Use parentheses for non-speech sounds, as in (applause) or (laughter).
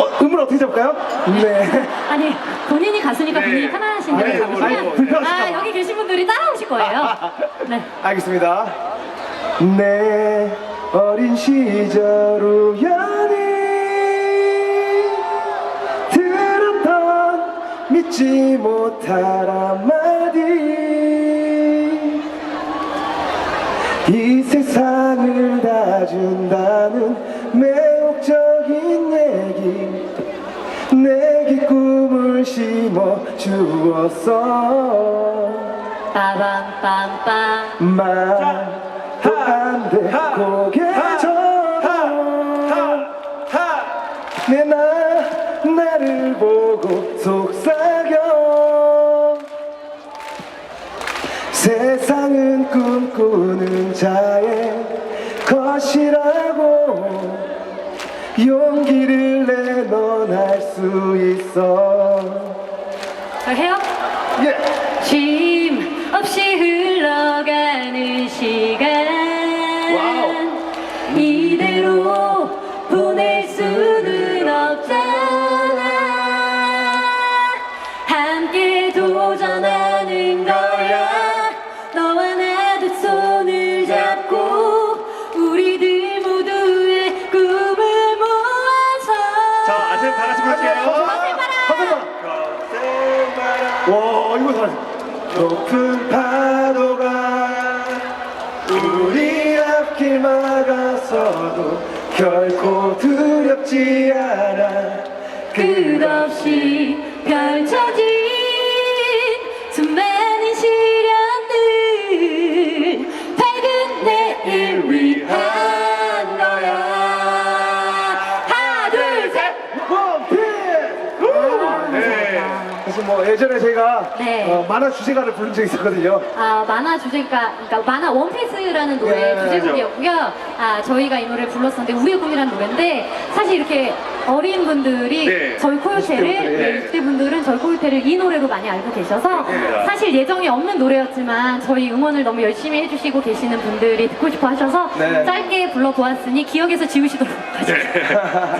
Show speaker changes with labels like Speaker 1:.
Speaker 1: 어, 음을 어떻게 잡을까요? 네. (laughs)
Speaker 2: 아니 본인이 가수니까
Speaker 3: 네.
Speaker 2: 본인이 편안하신 대로
Speaker 1: 아니, 아니, 불편하실까
Speaker 2: 아
Speaker 1: 봐.
Speaker 2: 여기 계신 분들이 따라오실 거예요. (laughs) 네.
Speaker 1: 알겠습니다. 내 어린 시절 우연히 들었던 믿지 못할 한마디 이 세상을 다 준다는 매 내게 꿈을 심어 주었어.
Speaker 2: 빠밤빰빰.
Speaker 1: 말도 안돼. 고개 저내 나, 나를 보고 속삭여. 세상은 꿈꾸는 자의 것이라고 용기를 내넌할 수 있어
Speaker 2: 저 해요?
Speaker 1: 예.
Speaker 2: 쉼 없이 흘러가는 시
Speaker 3: 같이 볼게요.
Speaker 1: 와 이거 잘했어 높은 파도가 우리 앞길 막아서도 결코 두렵지 않아.
Speaker 2: 끝없이 펼쳐진
Speaker 3: 네.
Speaker 1: 사실 뭐 예전에 제가
Speaker 2: 네.
Speaker 1: 어, 만화 주제가를 부른 적이 있었거든요
Speaker 2: 아, 만화 주제가, 그러니까 만화 원피스라는 노래
Speaker 1: 네,
Speaker 2: 주제곡이었고요. 아, 저희가 이 노래를 불렀었는데, 우리의 꿈이라는 노래인데, 사실 이렇게 어린 분들이
Speaker 3: 네.
Speaker 2: 저희 코요테를,
Speaker 1: 20대 분들이.
Speaker 2: 네, 20대 분들은 저희 코요테를 이 노래로 많이 알고 계셔서,
Speaker 3: 네.
Speaker 2: 사실 예정이 없는 노래였지만, 저희 응원을 너무 열심히 해주시고 계시는 분들이 듣고 싶어 하셔서,
Speaker 1: 네.
Speaker 2: 짧게 불러보았으니, 기억에서 지우시도록 하십시오. (laughs)